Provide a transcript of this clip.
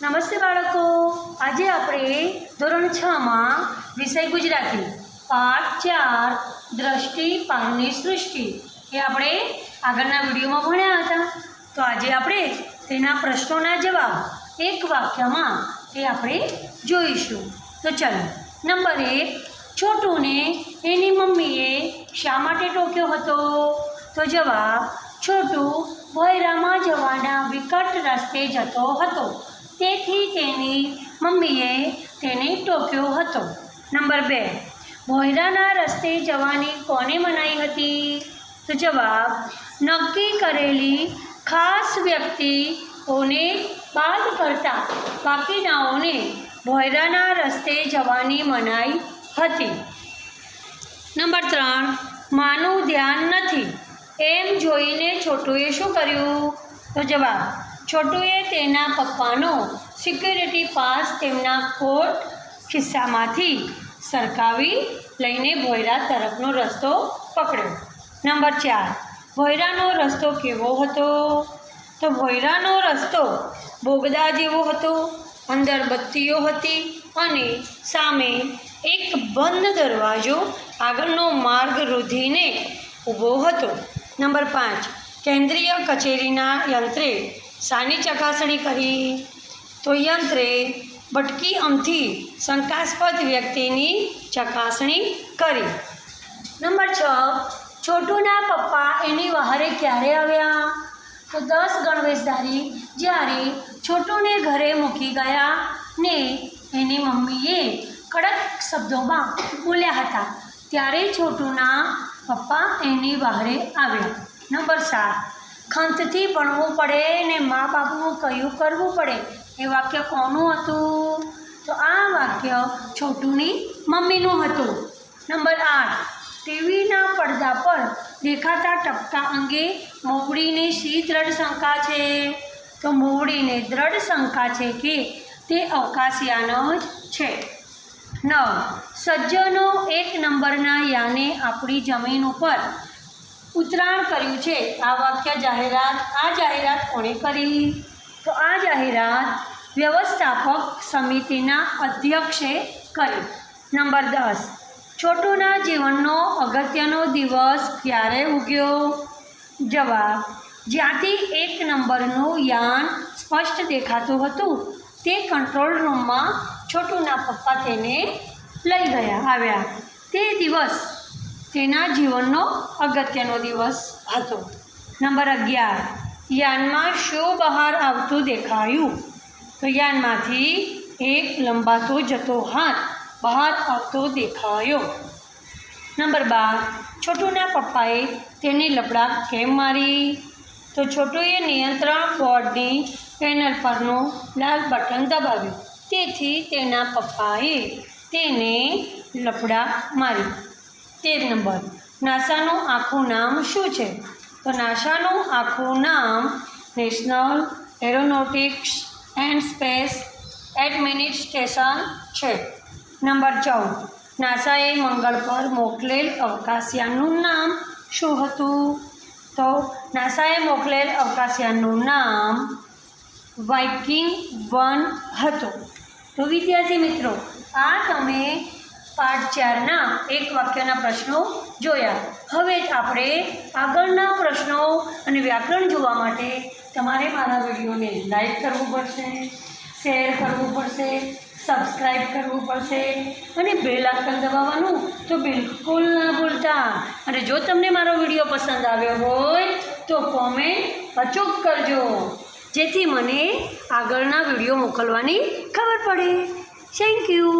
નમસ્તે બાળકો. આજે આપણે ધોરણ છમાં વિષય ગુજરાતી, પાઠ ચાર, દ્રષ્ટિ પાનની સૃષ્ટિ એ આપણે આગળના વિડીયોમાં ભણ્યા હતા. તો આજે આપણે તેના પ્રશ્નોના જવાબ એક વાક્યમાં એ આપણે જોઈશું. તો ચાલો, નંબર એક, છોટુને એની મમ્મીએ શા માટે ટોક્યો હતો? તો જવાબ, છોટુ ભોયરામાં જવાના વિકટ રસ્તે જતો હતો. તેથી તેની મમ્મીએ તેને ટોક્યો હતો. નંબર બે ભોયરાના રસ્તે જવાની કોને મનાઈ હતી? તો જવાબ, નક્કી કરેલી ખાસ વ્યક્તિઓને બાદ કરતા બાકીનાઓને ભોયરાના રસ્તે જવાની મનાઈ હતી. નંબર ત્રણ, માનું ધ્યાન નથી. એમ જોઈને છોટુએ શું કર્યું? તો જવાબ છોટુએ તેના પપ્પાનો સિક્યુરિટી પાસ તેમના કોટ ખિસ્સામાંથી સરકાવી લઈને ભોયરા તરફનો રસ્તો પકડ્યો. નંબર ચાર, ભોયરાનો રસ્તો કેવો હતો? તો ભોયરાનો રસ્તો બોગદા જેવો હતો, અંદર બત્તીઓ હતી અને સામે એક બંધ દરવાજો આગળનો માર્ગ રૂધીને ઊભો હતો. નંબર પાંચ, કેન્દ્રીય કચેરીના યંત્રે શાની ચકાસણી કરી. તો યંત્રે બટકી અમથી શંકાસ્પદ વ્યક્તિની ચકાસણી કરી. નંબર છ, છોટુના પપ્પા એની વહારે ક્યારે આવ્યા? તો દસ ગણવેશધારી જ્યારે છોટુને ઘરે મૂકી ગયા ને એની મમ્મીએ કડક શબ્દોમાં બોલ્યા હતા, ત્યારે છોટુના પપ્પા એની બહારે આવ્યા નંબર સાત ખંતથી ભણવું પડે ને મા બાપનું કયું કરવું પડે? એ વાક્ય કોનું હતું? તો આ વાક્ય છોટુની મમ્મીનું હતું. નંબર આઠ. ટીવીના પડદા પર દેખાતા ટપકા અંગે મોવડીને શી દ્રઢ શંકા છે? તો મોવડીને દ્રઢ શંકા છે કે તે અવકાશયાનો જ છે. નવ. સજ્જનો એક નંબરના યાને આપણી જમીન ઉપર ઉતરાણ કર્યું છે. આ વાક્ય જાહેરાત, આ જાહેરાત કોણે કરી? તો આ જાહેરાત વ્યવસ્થાપક સમિતિના અધ્યક્ષે કરી. નંબર દસ. છોટુના જીવનનો અગત્યનો દિવસ ક્યારે ઉગ્યો? જવાબ. જ્યાંથી એક નંબરનું યાન સ્પષ્ટ દેખાતું હતું, તે કંટ્રોલ રૂમમાં છોટુના પપ્પા તેને લઈ ગયા આવ્યા. તે દિવસ તેના જીવનનો અગત્યનો દિવસ હતો. નંબર અગિયાર, યાનમાં શું બહાર આવતું દેખાયું? તો યાનમાંથી એક લંબાતો જતો હાથ બહાર આવતો દેખાયો. નંબર બાર, છોટુના પપ્પાએ તેની લપડાક કેમ મારી? તો છોટુએ નિયંત્રણ બોર્ડની પેનલ પરનું લાલ બટન દબાવ્યું. તેથી તેના પપ્પાએ તેને લપડાક મારી. તેર નંબર. નાસાનું આખું નામ શું છે? તો નાસાનું આખું નામ national aeronautics and space administration છે. નંબર ચૌદ. નાસાએ મંગળ પર મોકલેલ અવકાશયાનનું નામ શું હતું? તો નાસાએ મોકલેલ અવકાશયાનનું નામ વાઇકિંગ વન હતું. તો વિદ્યાર્થી મિત્રો, આ તમે પાઠ ચારના એક વાક્યના પ્રશ્નો જોયા. હવે આપણે આગળના પ્રશ્નો અને વ્યાકરણ જોવા માટે તમારે મારા વિડીયોને લાઈક કરવું પડશે, શેર કરવું પડશે સબસ્ક્રાઈબ કરવું પડશે અને બેલ આઇકન દબાવવાનું તો બિલકુલ ના ભૂલતા. અને જો તમને મારો વીડિયો પસંદ આવ્યો હોય તો કોમેન્ટ અચૂક કરજો, જેથી મને આગળના વીડિયો મોકલવાની ખબર પડે. Thank you